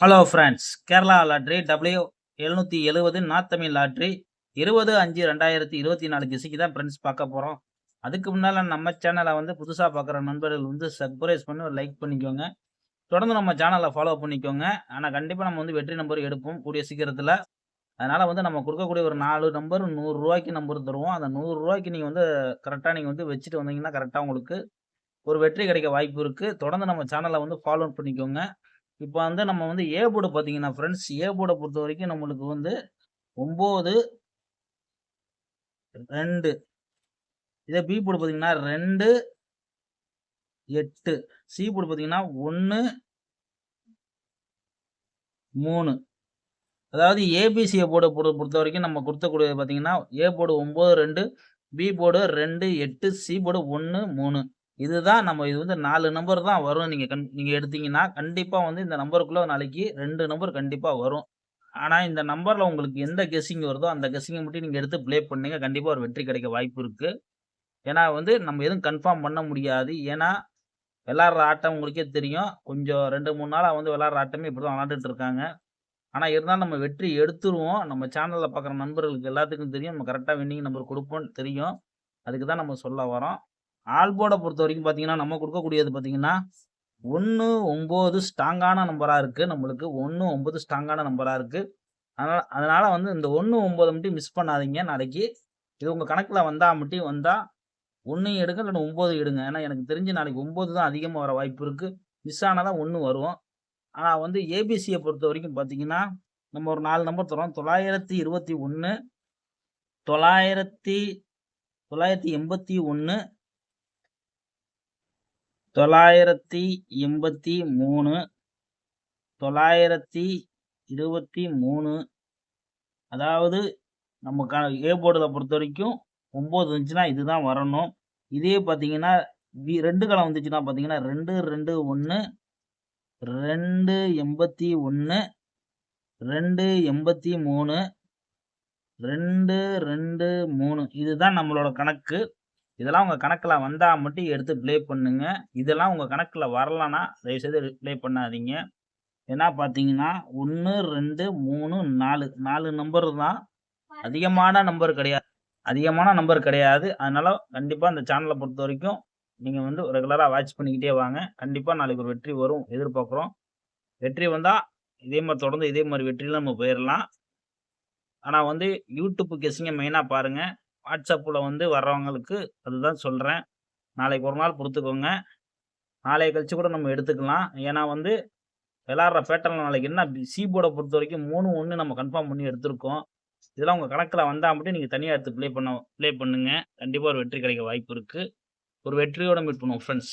Hello friends Kerala lottery W எழுநூற்றி எழுபது நாத்தமிழ் lottery இருபது அஞ்சு ரெண்டாயிரத்தி இருபத்தி நாலு திசைக்கு தான் ஃப்ரெண்ட்ஸ் பார்க்க போகிறோம் அதுக்கு முன்னால் நம்ம சேனலை வந்து புதுசாக பார்க்குற நண்பர்கள் வந்து சப்ஸ்கிரைப் பண்ணி ஒரு லைக் பண்ணிக்கோங்க. தொடர்ந்து நம்ம சேனலை ஃபாலோ பண்ணிக்கோங்க. ஆனால் கண்டிப்பாக நம்ம வந்து வெற்றி நம்பர் எடுப்போம் கூடிய சீக்கிரத்தில். அதனால் வந்து நம்ம கொடுக்கக்கூடிய ஒரு நாலு நம்பர் நூறுரூவாய்க்கு நம்பர் தருவோம். அந்த நூறுரூவாய்க்கு நீங்கள் வந்து கரெக்டாக நீங்கள் வந்து வச்சுட்டு வந்தீங்கன்னா கரெக்டாக உங்களுக்கு ஒரு வெற்றி கிடைக்க வாய்ப்பு இருக்குது தொடர்ந்து நம்ம சேனலை வந்து ஃபாலோ பண்ணிக்கோங்க. இப்போ வந்து நம்ம வந்து ஏ போர்டு பார்த்தீங்கன்னா ஃப்ரெண்ட்ஸ் ஏ போர்டை பொறுத்த வரைக்கும் நம்மளுக்கு வந்து ஒம்பது ரெண்டு. இதே பி போர்டு பார்த்தீங்கன்னா ரெண்டு எட்டு. சி போர்டு பார்த்தீங்கன்னா ஒன்று மூணு. அதாவது ஏபிசியை போர்டை பொறுத்த பொறுத்த வரைக்கும் நம்ம கொடுத்தக்கூடிய பார்த்தீங்கன்னா ஏ போர்டு ஒம்பது ரெண்டு பி போர்டு ரெண்டு எட்டு சி போர்டு ஒன்று மூணு. இதுதான் நம்ம இது வந்து நாலு நம்பர் தான் வரும். நீங்கள் கண் நீங்கள் எடுத்தீங்கன்னா கண்டிப்பாக வந்து இந்த நம்பருக்குள்ளே நாளைக்கு ரெண்டு நம்பர் கண்டிப்பாக வரும். ஆனால் இந்த நம்பரில் உங்களுக்கு எந்த கெஸ்ஸிங் வருதோ அந்த கெஸ்ஸிங்கை மட்டும் நீங்கள் எடுத்து ப்ளே பண்ணீங்க. கண்டிப்பாக ஒரு வெற்றி கிடைக்க வாய்ப்பு இருக்குது ஏன்னா வந்து நம்ம எதுவும் கன்ஃபார்ம் பண்ண முடியாது. ஏன்னா விளாட்ற ஆட்டம் உங்களுக்கே தெரியும். கொஞ்சம் ரெண்டு மூணு நாளாக வந்து விளாட்ற ஆட்டமே இப்படி தான் விளாண்டுட்டு இருக்காங்க. ஆனால் இருந்தாலும் நம்ம வெற்றி எடுத்துருவோம். நம்ம சேனலில் பார்க்குற நண்பர்களுக்கு எல்லாத்துக்கும் தெரியும். நம்ம கரெக்டாக வின்னிங் நம்பர் கொடுப்போம்னு தெரியும். அதுக்கு தான் நம்ம சொல்ல வரோம். ஆல்போட பொறுத்த வரைக்கும் பார்த்தீங்கன்னா நம்ம கொடுக்கக்கூடியது பார்த்தீங்கன்னா ஒன்று ஒம்பது ஸ்ட்ராங்கான நம்பராக இருக்குது நம்மளுக்கு ஒன்று ஒம்பது ஸ்ட்ராங்கான நம்பராக இருக்குது அதனால் அதனால் வந்து இந்த ஒன்று ஒம்பது மட்டும் மிஸ் பண்ணாதீங்க. நாளைக்கு இது உங்கள் கணக்கில் வந்தால் மட்டும் வந்தால் ஒன்று எடுங்க இல்லைன்னா ஒம்பது எடுங்க. ஏன்னா எனக்கு தெரிஞ்சு நாளைக்கு ஒம்பது தான் அதிகமாக வர வாய்ப்பு இருக்குது மிஸ் ஆனால் தான் ஒன்று வரும். ஆனால் வந்து ஏபிசியை பொறுத்த வரைக்கும் பார்த்தீங்கன்னா நம்ம ஒரு நாலு நம்பர் தரோம் தொள்ளாயிரத்தி இருபத்தி ஒன்று தொள்ளாயிரத்தி தொள்ளாயிரத்தி எண்பத்தி ஒன்று தொள்ளாயிரத்தி எண்பத்தி மூணு தொள்ளாயிரத்தி இருபத்தி மூணு அதாவது நம்ம க ஏ போர்டில் பொறுத்த வரைக்கும் ஒம்பது இருந்துச்சுன்னா இதுதான் வரணும். இதே பார்த்தீங்கன்னா வி ரெண்டு கலம் வந்துச்சுன்னா பார்த்தீங்கன்னா ரெண்டு ரெண்டு ஒன்று ரெண்டு எண்பத்தி ஒன்று ரெண்டு எண்பத்தி மூணு ரெண்டு ரெண்டு மூணு. இதுதான் நம்மளோட கணக்கு. இதெல்லாம் உங்கள் கணக்கில் வந்தால் மட்டும் எடுத்து ப்ளே பண்ணுங்க. இதெல்லாம் உங்கள் கணக்கில் வரலன்னா தயவுசெய்து ப்ளே பண்ணாதீங்க. ஏன்னா பார்த்தீங்கன்னா ஒன்று ரெண்டு மூணு நாலு. நாலு நம்பர் தான். அதிகமான நம்பர் கிடையாது. அதிகமான நம்பர் கிடையாது. அதனால கண்டிப்பாக அந்த சேனலை பொறுத்த வரைக்கும் நீங்கள் வந்து ரெகுலராக வாட்ச் பண்ணிக்கிட்டே வாங்க. கண்டிப்பாக நாளைக்கு ஒரு வெற்றி வரும். எதிர்பார்க்குறோம். வெற்றி வந்தால் இதே மாதிரி தொடர்ந்து இதே மாதிரி வெற்றியில் நம்ம போயிடலாம் ஆனால் வந்து யூடியூப் கெஸ்ஸிங்க மெயினாக பாருங்கள் வாட்ஸ்அப்பில் வந்து வர்றவங்களுக்கு அதுதான் சொல்கிறேன் நாளைக்கு ஒரு நாள் பொறுத்துக்கோங்க. நாளை கழிச்சு கூட நம்ம எடுத்துக்கலாம். ஏன்னா வந்து விளாட்ற பேட்டர்ல நாளைக்கு என்ன சி போர்டை பொறுத்த வரைக்கும் மூணு ஒன்று நம்ம கன்ஃபார்ம் பண்ணி எடுத்திருக்கோம். இதெல்லாம் உங்கள் கணக்கில் வந்தால் மட்டும் நீங்கள் தனியாக எடுத்து ப்ளே பண்ண ப்ளே பண்ணுங்கள் கண்டிப்பாக ஒரு வெற்றி கிடைக்க வாய்ப்பு இருக்குது ஒரு வெற்றியோட மீட் பண்ணுவோம் ஃப்ரெண்ட்ஸ்